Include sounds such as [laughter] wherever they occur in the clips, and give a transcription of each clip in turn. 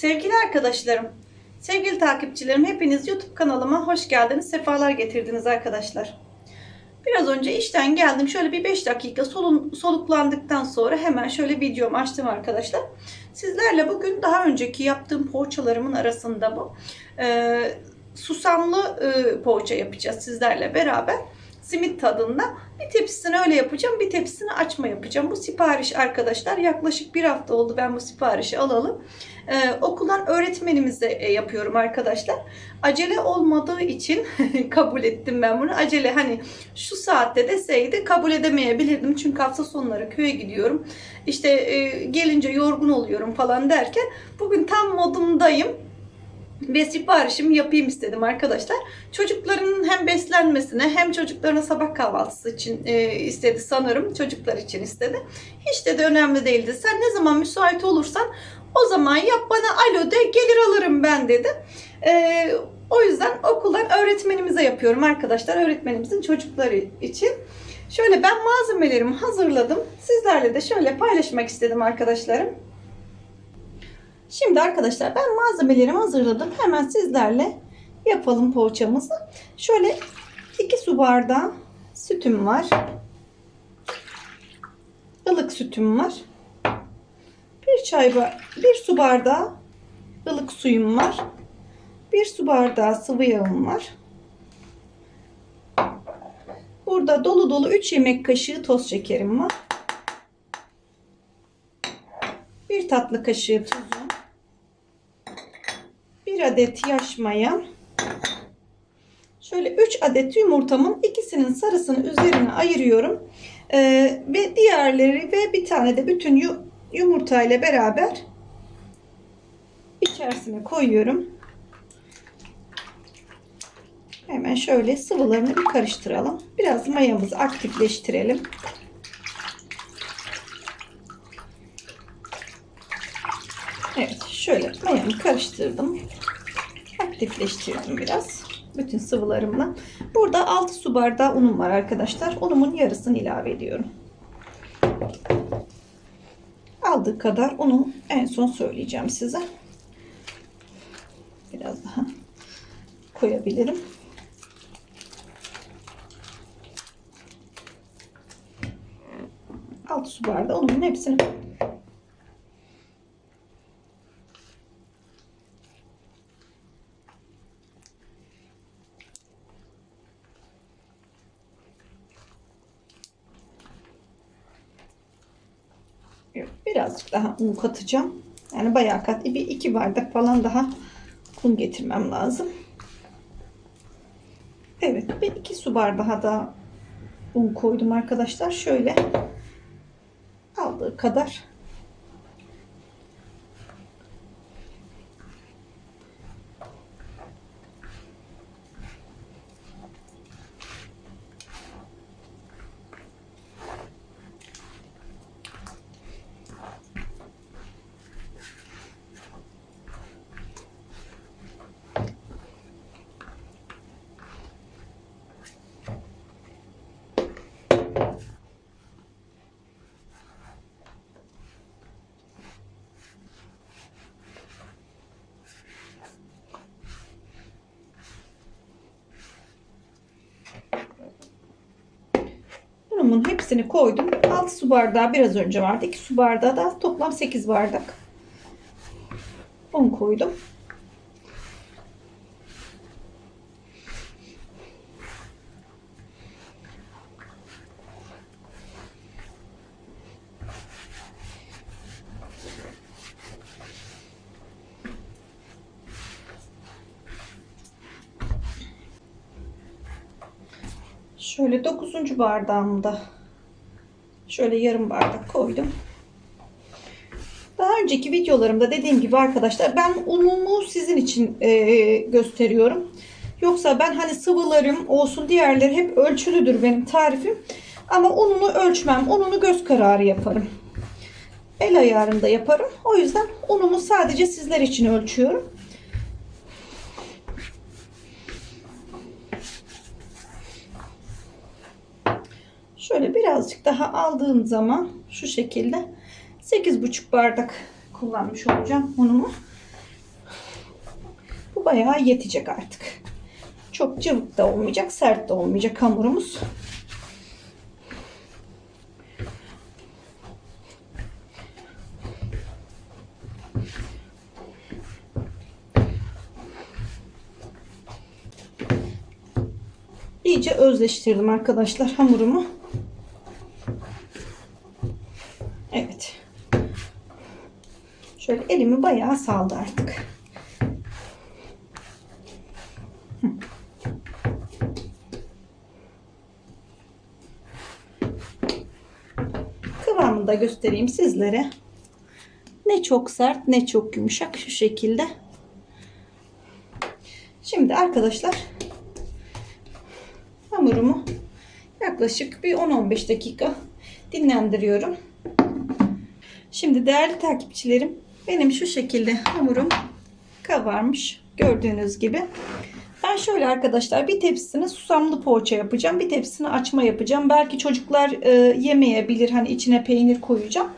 Sevgili arkadaşlarım, sevgili takipçilerim hepiniz YouTube kanalıma hoş geldiniz, sefalar getirdiniz arkadaşlar. Biraz önce işten geldim. Şöyle bir 5 dakika solun, soluklandıktan sonra hemen şöyle videomu açtım arkadaşlar. Sizlerle bugün daha önceki yaptığım poğaçalarımın arasında bu. Ee, susamlı e, poğaça yapacağız sizlerle beraber. Simit tadında. Bir tepsisini öyle yapacağım. Bir tepsisini açma yapacağım. Bu sipariş arkadaşlar. Yaklaşık bir hafta oldu ben bu siparişi alalı. Ee, okuldan öğretmenimize e, yapıyorum arkadaşlar. Acele olmadığı için [laughs] kabul ettim ben bunu. Acele hani şu saatte deseydi kabul edemeyebilirdim. Çünkü hafta sonları köye gidiyorum. İşte e, gelince yorgun oluyorum falan derken bugün tam modumdayım ve siparişimi yapayım istedim arkadaşlar. Çocukların hem beslenmesine hem çocukların sabah kahvaltısı için e, istedi sanırım. Çocuklar için istedi. Hiç de önemli değildi. Sen ne zaman müsait olursan o zaman yap bana alo de gelir alırım ben dedi. E, o yüzden okuldan öğretmenimize yapıyorum arkadaşlar. Öğretmenimizin çocukları için. Şöyle ben malzemelerimi hazırladım. Sizlerle de şöyle paylaşmak istedim arkadaşlarım. Şimdi arkadaşlar ben malzemelerimi hazırladım. Hemen sizlerle yapalım poğaçamızı. Şöyle 2 su bardağı sütüm var. ılık sütüm var. Bir çay bir su bardağı ılık suyum var. Bir su bardağı sıvı yağım var. Burada dolu dolu 3 yemek kaşığı toz şekerim var. Bir tatlı kaşığı tuzum. Bir adet yaş maya. Şöyle 3 adet yumurtamın ikisinin sarısını üzerine ayırıyorum. Ee, ve diğerleri ve bir tane de bütün yu, yumurta ile beraber içerisine koyuyorum. Hemen şöyle sıvılarını bir karıştıralım. Biraz mayamızı aktifleştirelim. Evet şöyle mayamı karıştırdım. Aktifleştirdim biraz. Bütün sıvılarımla. Burada 6 su bardağı unum var arkadaşlar. Unumun yarısını ilave ediyorum. Aldığı kadar unu en son söyleyeceğim size. Biraz daha koyabilirim. Altı su bardağı unumun hepsini birazcık daha un katacağım. Yani bayağı kat. Bir iki bardak falan daha un getirmem lazım. Evet. Bir iki su bardağı daha un koydum arkadaşlar. Şöyle aldığı kadar Unumun hepsini koydum. 6 su bardağı biraz önce vardı. 2 su bardağı da toplam 8 bardak. Un koydum. Şöyle 9. bardağımda şöyle yarım bardak koydum. Daha önceki videolarımda dediğim gibi arkadaşlar ben unumu sizin için e, gösteriyorum. Yoksa ben hani sıvılarım olsun diğerleri hep ölçülüdür benim tarifim. Ama ununu ölçmem. Ununu göz kararı yaparım. El ayarında yaparım. O yüzden unumu sadece sizler için ölçüyorum. Şöyle birazcık daha aldığım zaman şu şekilde 8,5 bardak kullanmış olacağım unumu. bayağı yetecek artık. Çok cıvık da olmayacak, sert de olmayacak hamurumuz. İyice özleştirdim arkadaşlar hamurumu. Evet. Şöyle elimi bayağı saldı artık. Kıvamını da göstereyim sizlere. Ne çok sert ne çok yumuşak şu şekilde. Şimdi arkadaşlar hamurumu yaklaşık bir 10-15 dakika dinlendiriyorum. Şimdi değerli takipçilerim benim şu şekilde hamurum kabarmış gördüğünüz gibi. Ben şöyle arkadaşlar bir tepsisine susamlı poğaça yapacağım. Bir tepsisine açma yapacağım. Belki çocuklar e, yemeyebilir. Hani içine peynir koyacağım.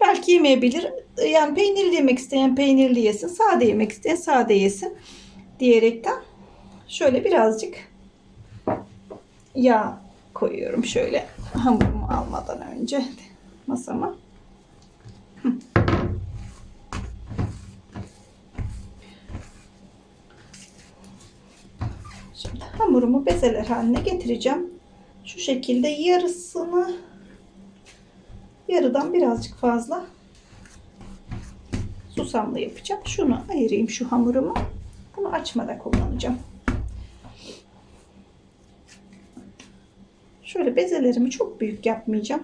Belki yemeyebilir. Yani peynirli yemek isteyen peynirli yesin. Sade yemek isteyen sade yesin. Diyerekten şöyle birazcık yağ koyuyorum şöyle hamurumu almadan önce masama. Hı. Şimdi hamurumu bezeler haline getireceğim. Şu şekilde yarısını yarıdan birazcık fazla susamlı yapacağım. Şunu ayırayım şu hamurumu. Bunu açmada kullanacağım. Şöyle bezelerimi çok büyük yapmayacağım.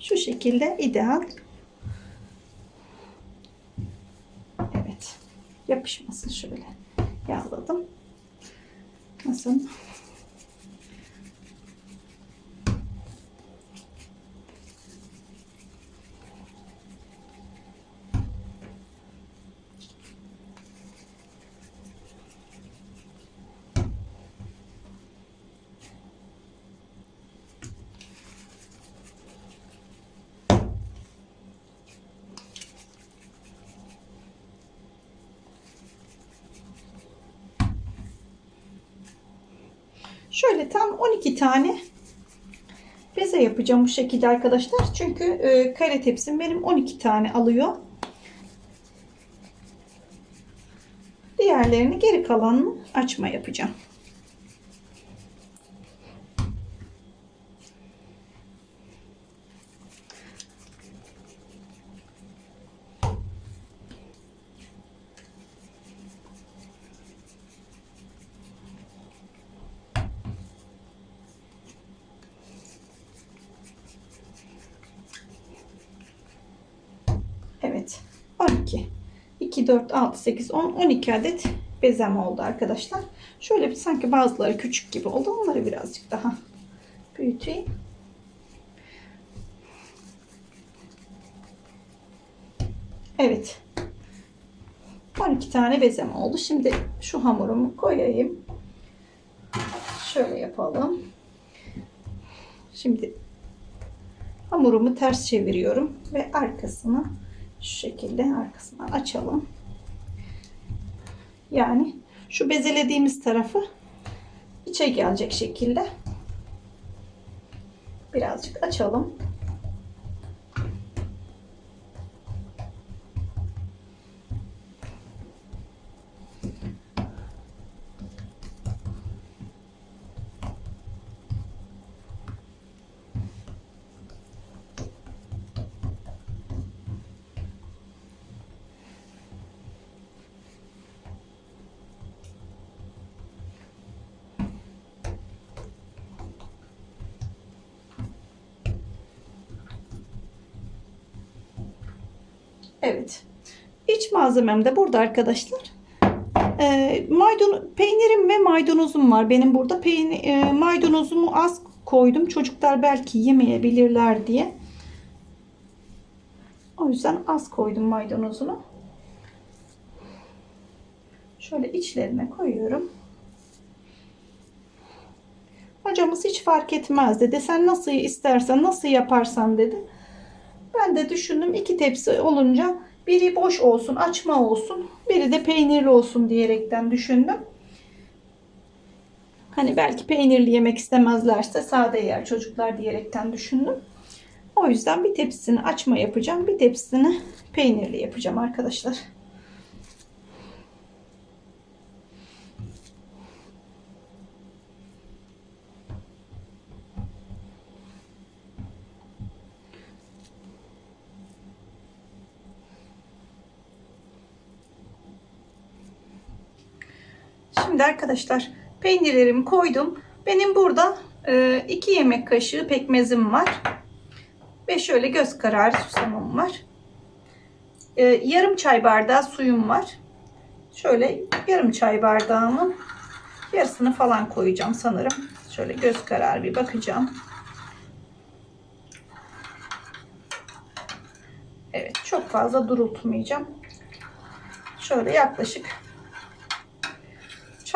Şu şekilde ideal. Evet. Yapışmasın şöyle. Yağladım. Nasıl? Şöyle tam 12 tane beze yapacağım bu şekilde arkadaşlar. Çünkü e, kare tepsim benim 12 tane alıyor. Diğerlerini geri kalanını açma yapacağım. Evet. 12. 2, 4, 6, 8, 10, 12 adet bezem oldu arkadaşlar. Şöyle bir sanki bazıları küçük gibi oldu. Onları birazcık daha büyüteyim. Evet. 12 tane bezem oldu. Şimdi şu hamurumu koyayım. Şöyle yapalım. Şimdi hamurumu ters çeviriyorum ve arkasını şu şekilde arkasından açalım. Yani şu bezelediğimiz tarafı içe gelecek şekilde birazcık açalım. Evet. İç malzemem de burada arkadaşlar. E, maydanoz, peynirim ve maydanozum var. Benim burada peynir, e, maydanozumu az koydum. Çocuklar belki yemeyebilirler diye. O yüzden az koydum maydanozunu. Şöyle içlerine koyuyorum. Hocamız hiç fark etmez dedi. Sen nasıl istersen, nasıl yaparsan dedi. Ben de düşündüm iki tepsi olunca biri boş olsun, açma olsun, biri de peynirli olsun diyerekten düşündüm. Hani belki peynirli yemek istemezlerse sade yer çocuklar diyerekten düşündüm. O yüzden bir tepsisini açma yapacağım. Bir tepsisini peynirli yapacağım arkadaşlar. Şimdi arkadaşlar peynirlerimi koydum. Benim burada 2 yemek kaşığı pekmezim var. Ve şöyle göz kararı susamım var. E, yarım çay bardağı suyum var. Şöyle yarım çay bardağımın yarısını falan koyacağım sanırım. Şöyle göz kararı bir bakacağım. Evet çok fazla durultmayacağım. Şöyle yaklaşık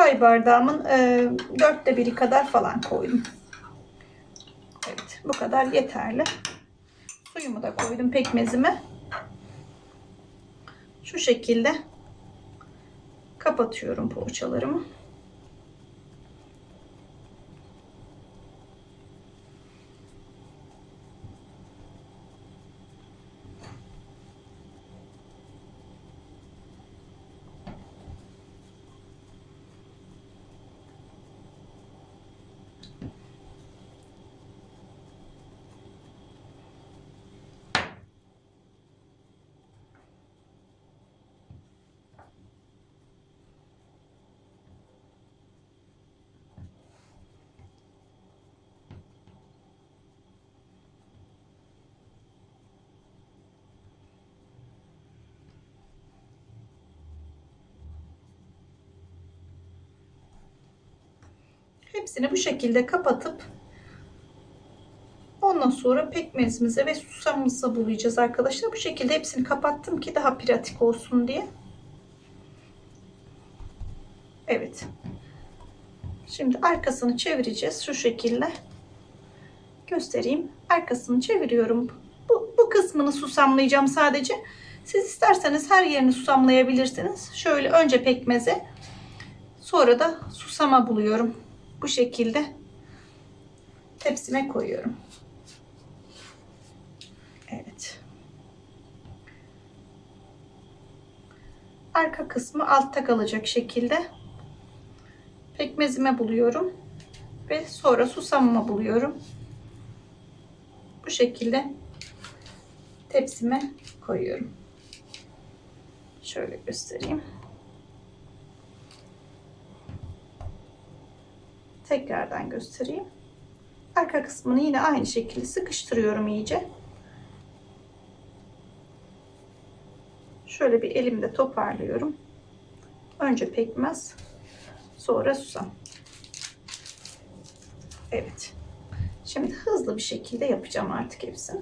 çay bardağımın e, dörtte biri kadar falan koydum. Evet bu kadar yeterli. Suyumu da koydum pekmezime. Şu şekilde kapatıyorum poğaçalarımı. Hepsini bu şekilde kapatıp ondan sonra pekmezimize ve susamımıza bulayacağız arkadaşlar. Bu şekilde hepsini kapattım ki daha pratik olsun diye. Evet. Şimdi arkasını çevireceğiz şu şekilde. Göstereyim. Arkasını çeviriyorum. Bu, bu kısmını susamlayacağım sadece. Siz isterseniz her yerini susamlayabilirsiniz. Şöyle önce pekmeze sonra da susama buluyorum bu şekilde tepsime koyuyorum. Evet. Arka kısmı altta kalacak şekilde pekmezime buluyorum ve sonra susamıma buluyorum. Bu şekilde tepsime koyuyorum. Şöyle göstereyim. Tekrardan göstereyim. Arka kısmını yine aynı şekilde sıkıştırıyorum iyice. Şöyle bir elimde toparlıyorum. Önce pekmez, sonra susam. Evet. Şimdi hızlı bir şekilde yapacağım artık hepsini.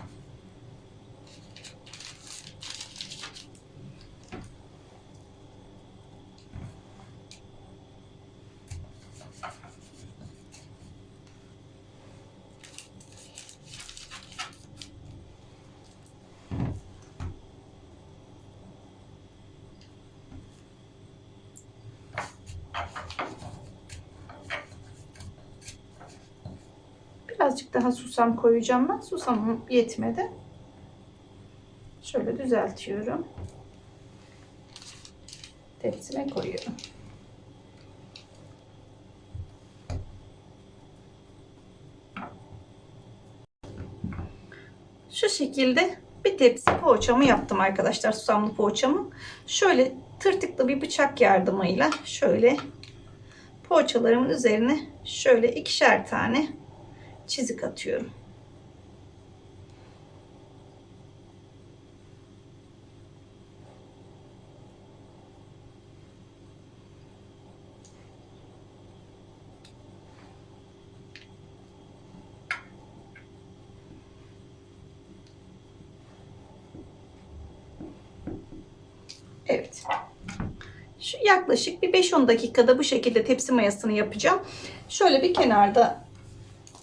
Birazcık daha susam koyacağım ben. Susamım yetmedi. Şöyle düzeltiyorum. Tepsime koyuyorum. Şu şekilde bir tepsi poğaçamı yaptım arkadaşlar. Susamlı poğaçamı. Şöyle tırtıklı bir bıçak yardımıyla şöyle poğaçalarımın üzerine şöyle ikişer tane çizik atıyorum. Evet. Şu yaklaşık bir 5-10 dakikada bu şekilde tepsi mayasını yapacağım. Şöyle bir kenarda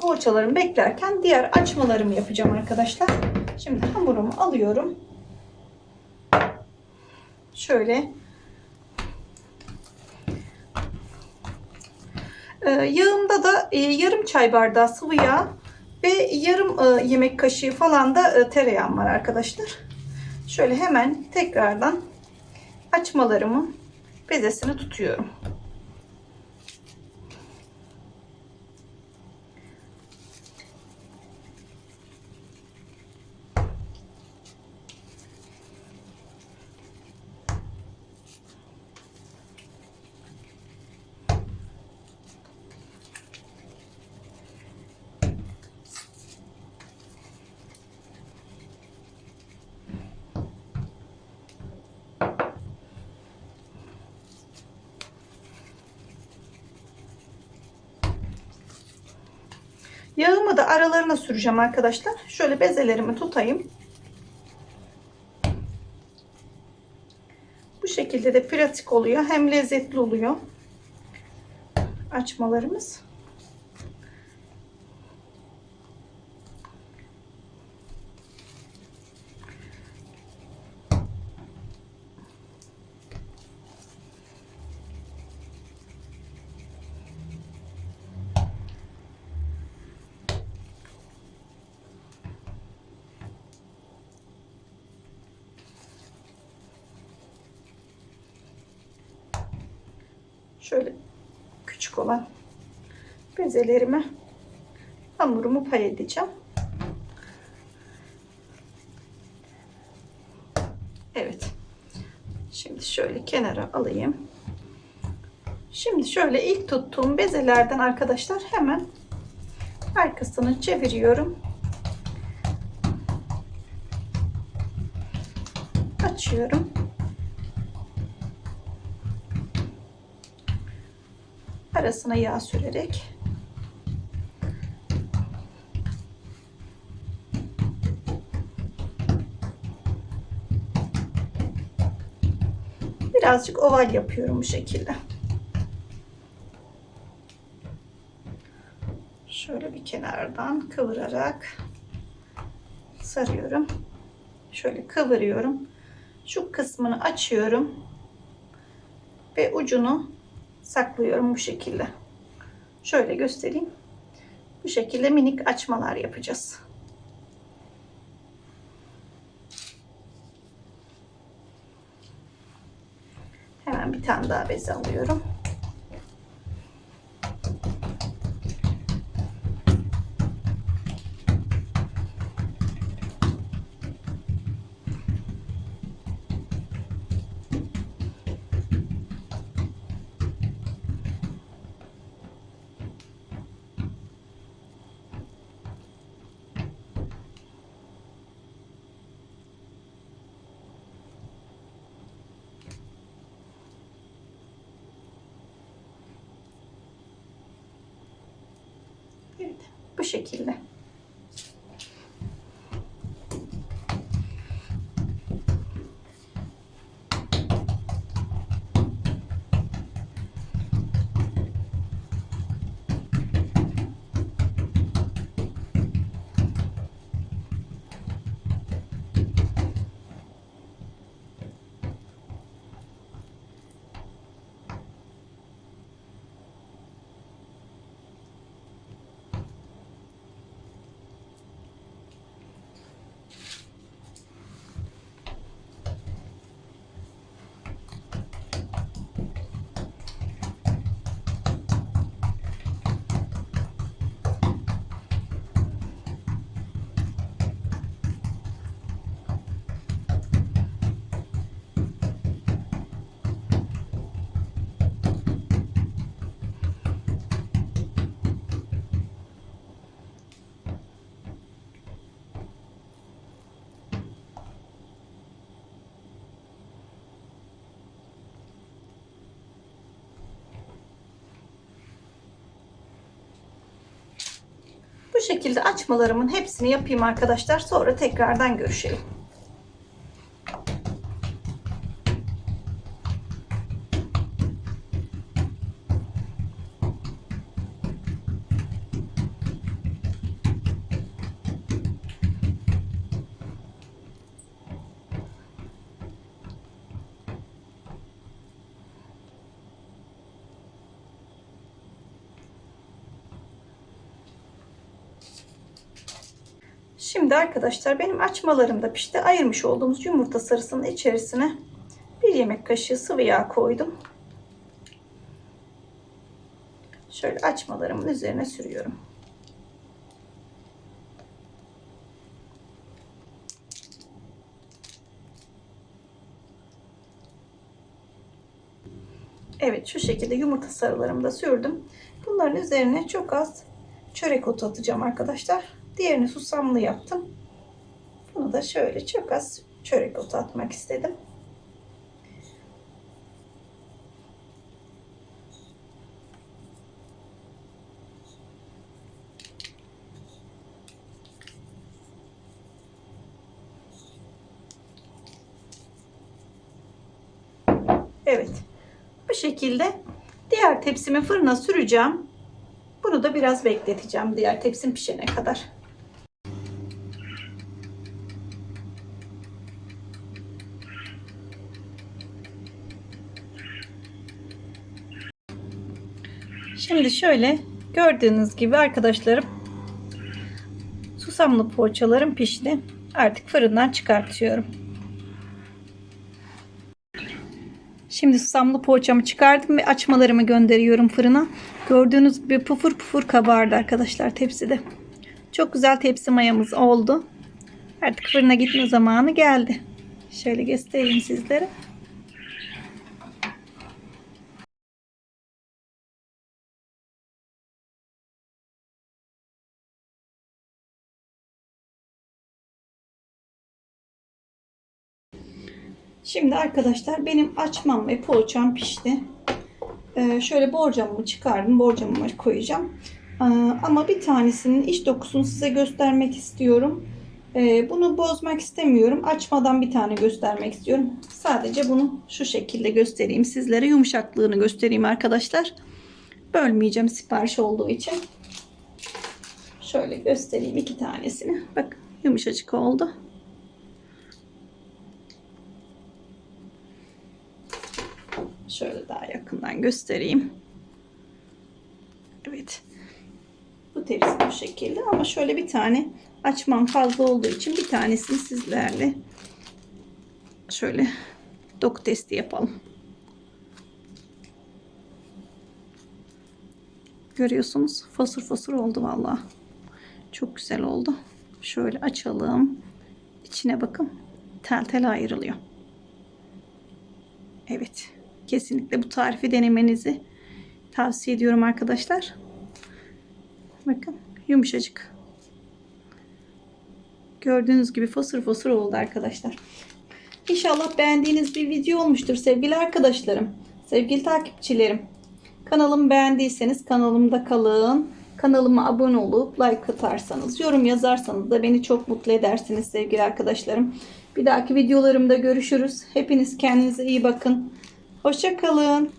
poğaçalarımı beklerken diğer açmalarımı yapacağım arkadaşlar. Şimdi hamurumu alıyorum. Şöyle Ee, yağımda da e, yarım çay bardağı sıvı yağ ve yarım e, yemek kaşığı falan da e, tereyağım var arkadaşlar. Şöyle hemen tekrardan açmalarımın bezesini tutuyorum. Yağımı da aralarına süreceğim arkadaşlar. Şöyle bezelerimi tutayım. Bu şekilde de pratik oluyor. Hem lezzetli oluyor. Açmalarımız. Şöyle küçük olan bezelerime hamurumu pay edeceğim. Evet. Şimdi şöyle kenara alayım. Şimdi şöyle ilk tuttuğum bezelerden arkadaşlar hemen arkasını çeviriyorum. Açıyorum. Arasına yağ sürerek birazcık oval yapıyorum bu şekilde. Şöyle bir kenardan kıvırarak sarıyorum. Şöyle kıvırıyorum. Şu kısmını açıyorum ve ucunu saklıyorum bu şekilde. Şöyle göstereyim. Bu şekilde minik açmalar yapacağız. Hemen bir tane daha bez alıyorum. Şekilde açmalarımın hepsini yapayım arkadaşlar. Sonra tekrardan görüşelim. Şimdi arkadaşlar benim açmalarım da pişti. Ayırmış olduğumuz yumurta sarısının içerisine bir yemek kaşığı sıvı yağ koydum. Şöyle açmalarımın üzerine sürüyorum. Evet şu şekilde yumurta sarılarımı da sürdüm. Bunların üzerine çok az çörek otu atacağım arkadaşlar. Diğerini susamlı yaptım. Bunu da şöyle çok az çörek otu atmak istedim. Evet. Bu şekilde diğer tepsimi fırına süreceğim. Bunu da biraz bekleteceğim diğer tepsim pişene kadar. Şimdi şöyle gördüğünüz gibi arkadaşlarım susamlı poğaçalarım pişti. Artık fırından çıkartıyorum. Şimdi susamlı poğaçamı çıkardım ve açmalarımı gönderiyorum fırına. Gördüğünüz gibi pufur pufur kabardı arkadaşlar tepside. Çok güzel tepsi mayamız oldu. Artık fırına gitme zamanı geldi. Şöyle göstereyim sizlere. Şimdi arkadaşlar benim açmam ve poğaçam pişti. Ee, şöyle borcamımı çıkardım. Borcamıma koyacağım. Ee, ama bir tanesinin iç dokusunu size göstermek istiyorum. Ee, bunu bozmak istemiyorum. Açmadan bir tane göstermek istiyorum. Sadece bunu şu şekilde göstereyim. Sizlere yumuşaklığını göstereyim arkadaşlar. Bölmeyeceğim sipariş olduğu için. Şöyle göstereyim iki tanesini. Bak yumuşacık oldu. Daha yakından göstereyim. Evet. Bu tepsi bu şekilde ama şöyle bir tane açmam fazla olduğu için bir tanesini sizlerle şöyle doku testi yapalım. Görüyorsunuz fosur fosur oldu vallahi. Çok güzel oldu. Şöyle açalım. İçine bakın. Tel tel ayrılıyor. Evet. Kesinlikle bu tarifi denemenizi tavsiye ediyorum arkadaşlar. Bakın yumuşacık. Gördüğünüz gibi fosur fosur oldu arkadaşlar. İnşallah beğendiğiniz bir video olmuştur sevgili arkadaşlarım. Sevgili takipçilerim. Kanalımı beğendiyseniz kanalımda kalın. Kanalıma abone olup like atarsanız, yorum yazarsanız da beni çok mutlu edersiniz sevgili arkadaşlarım. Bir dahaki videolarımda görüşürüz. Hepiniz kendinize iyi bakın. Hoşça kalın.